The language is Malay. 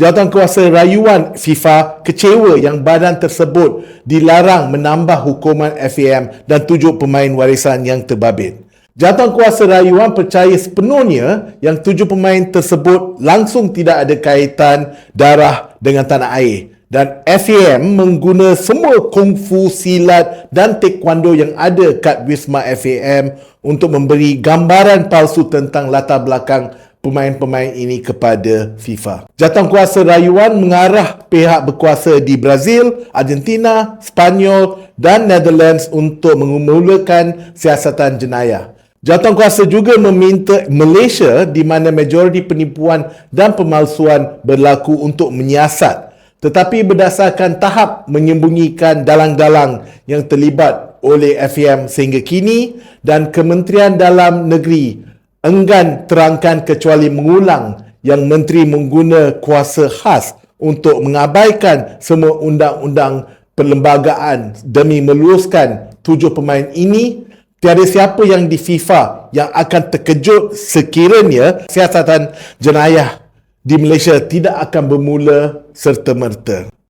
Jawatankuasa Rayuan FIFA kecewa yang badan tersebut dilarang menambah hukuman FAM dan tujuh pemain warisan yang terbabit. Jawatankuasa Rayuan percaya sepenuhnya yang tujuh pemain tersebut langsung tidak ada kaitan darah dengan tanah air dan FAM mengguna semua kungfu silat dan taekwondo yang ada kat Wisma FAM untuk memberi gambaran palsu tentang latar belakang pemain-pemain ini kepada FIFA. Jawatankuasa Rayuan mengarah pihak berkuasa di Brazil, Argentina, Spanyol dan Netherlands untuk memulakan siasatan jenayah. Jawatankuasa juga meminta Malaysia di mana majoriti penipuan dan pemalsuan berlaku untuk menyiasat tetapi berdasarkan tahap menyembunyikan dalang-dalang yang terlibat oleh FAM sehingga kini dan Kementerian Dalam Negeri enggan terangkan kecuali mengulang yang menteri mengguna kuasa khas untuk mengabaikan semua undang-undang perlembagaan demi meluluskan tujuh pemain ini tiada siapa yang di FIFA yang akan terkejut sekiranya siasatan jenayah di Malaysia tidak akan bermula serta-merta.